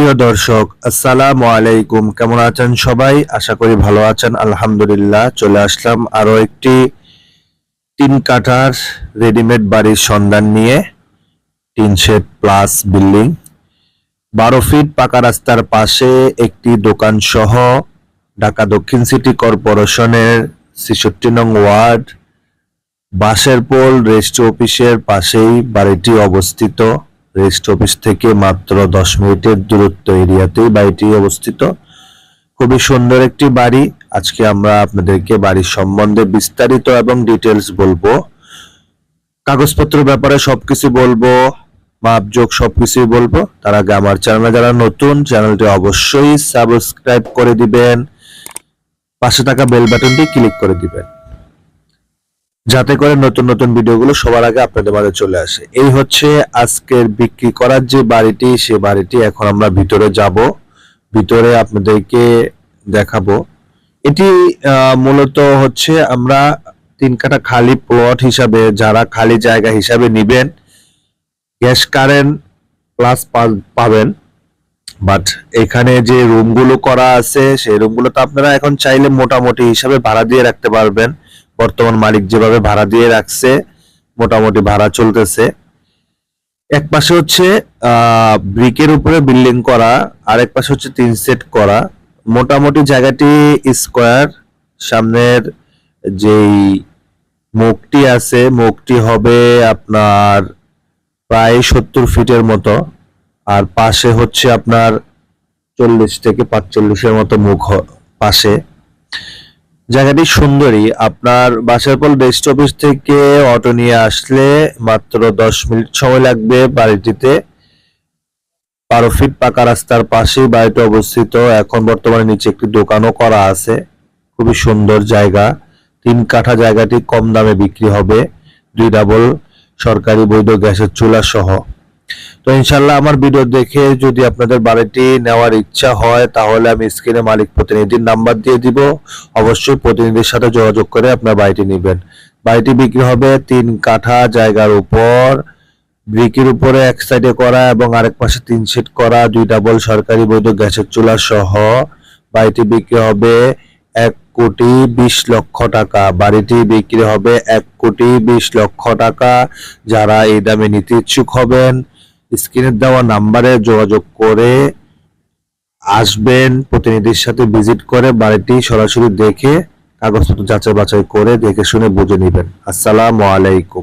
প্রিয় দর্শক, আসসালামু আলাইকুম। কেমন আছেন সবাই? আশা করি ভালো আছেন। আলহামদুলিল্লাহ, চলে আসলাম আরও একটি তিন কাঠার রেডিমেড বাড়ির সন্ধান নিয়ে। তিন শেড প্লাস বিল্ডিং। বারো ফিট পাকা রাস্তার পাশে একটি দোকান সহ ঢাকা দক্ষিণ সিটি কর্পোরেশনের ছেষট্টি নং ওয়ার্ড বাসের পোল রেজিস্ট্রি অফিসের পাশেই বাড়িটি অবস্থিত। রেজিস্ট্রি অফিস থেকে মাত্র দশ মিনিটের দূরত্ব এরিয়াতেই বাড়িটি অবস্থিত। খুবই সুন্দর একটি বাড়ি। আজকে আমরা আপনাদেরকে বাড়ির সম্বন্ধে বিস্তারিত এবং ডিটেলস বলব। কাগজপত্র ব্যাপারে সবকিছু বলব মাপযোগ সবকিছুই বলব। তার আগে আমার চ্যানেলে, যারা নতুন, চ্যানেলটি অবশ্যই সাবস্ক্রাইব করে দিবেন। পাশে থাকা বেল বাটনটি ক্লিক করে দিবেন। যাতে করে নতুন নতুন ভিডিওগুলো সবার আগে আপনাদের মাঝে চলে আসে। এই হচ্ছে আজকের বিক্রি করার যে বাড়িটি, সে বাড়িটি এখন আমরা ভিতরে যাব। ভিতরে আপনাদেরকে দেখাবো। এটি মূলত হচ্ছে আমরা তিন কাঠা খালি প্লট হিসাবে, যারা খালি জায়গা হিসাবে নিবেন, গ্যাস কারেন্ট প্লাস পাবেন। বাট এখানে যে রুমগুলো করা আছে, সেই রুমগুলো তো আপনারা এখন চাইলে মোটামুটি হিসাবে ভাড়া দিয়ে রাখতে পারবেন। বর্তমান মালিক যেভাবে ভাড়া দিয়ে রাখছে, মোটামুটি ভাড়া চলতেছে। এক পাশে হচ্ছে ব্রিকের উপরে বিল্ডিং করা আর এক পাশে হচ্ছে তিন সেট করা। মোটামুটি জায়গাটি স্কোয়ার, সামনের যেই মুখটি আছে, মুখটি হবে আপনার প্রায় সত্তর ফিটের মতো, আর পাশে হচ্ছে আপনার চল্লিশ থেকে পাঁচচল্লিশের মতো মুখ পাশে। জায়গাটি সুন্দরী। আপনার বাসারপল রেস্ট অফিস থেকে অটো নিয়ে আসলে মাত্র দশ মিনিট সময় লাগবে বাড়িটিতে। বারো ফিট পাকা রাস্তার পাশেই বাড়িটি অবস্থিত। এখন বর্তমানে নিচে একটি দোকানও করা আছে। খুবই সুন্দর জায়গা। তিন কাঠা জায়গাটি কম দামে বিক্রি হবে। দুই ডাবল সরকারি বৈধ গ্যাসের চুলা সহ তো ইনশাল্লাহ আমার ভিডিও দেখে যদি আপনাদের বাড়িটি নেওয়ার ইচ্ছা হয়, তাহলে আমি স্ক্রিনে মালিক প্রতিনিধির নাম্বার দিয়ে দিব। অবশ্যই প্রতিনিধির সাথে যোগাযোগ করে আপনার বাড়িটি নেবেন। বাড়িটি বিক্রি হবে তিন কাঠা জায়গার উপর। ব্রিকের উপরে এক সাইডে করা এবং আরেক পাশে তিন সেট করা, দুই ডাবল সরকারি বৈধ গ্যাসের চুলা সহ। বাড়িটি বিক্রি হবে এক কোটি বিশ লক্ষ টাকা। বাড়িটি বিক্রি হবে এক কোটি বিশ লক্ষ টাকা। যারা এই দামে নিতে ইচ্ছুক হবেন স্ক্রিনে দেওয়া নাম্বারে যোগাযোগ করে আসবেন, প্রতিনিধির সাথে ভিজিট করে বাড়িটি সরাসরি দেখে কাগজপত্র যাচাই বাছাই করে দেখে শুনে বুঝে নেবেন। আসসালামু আলাইকুম।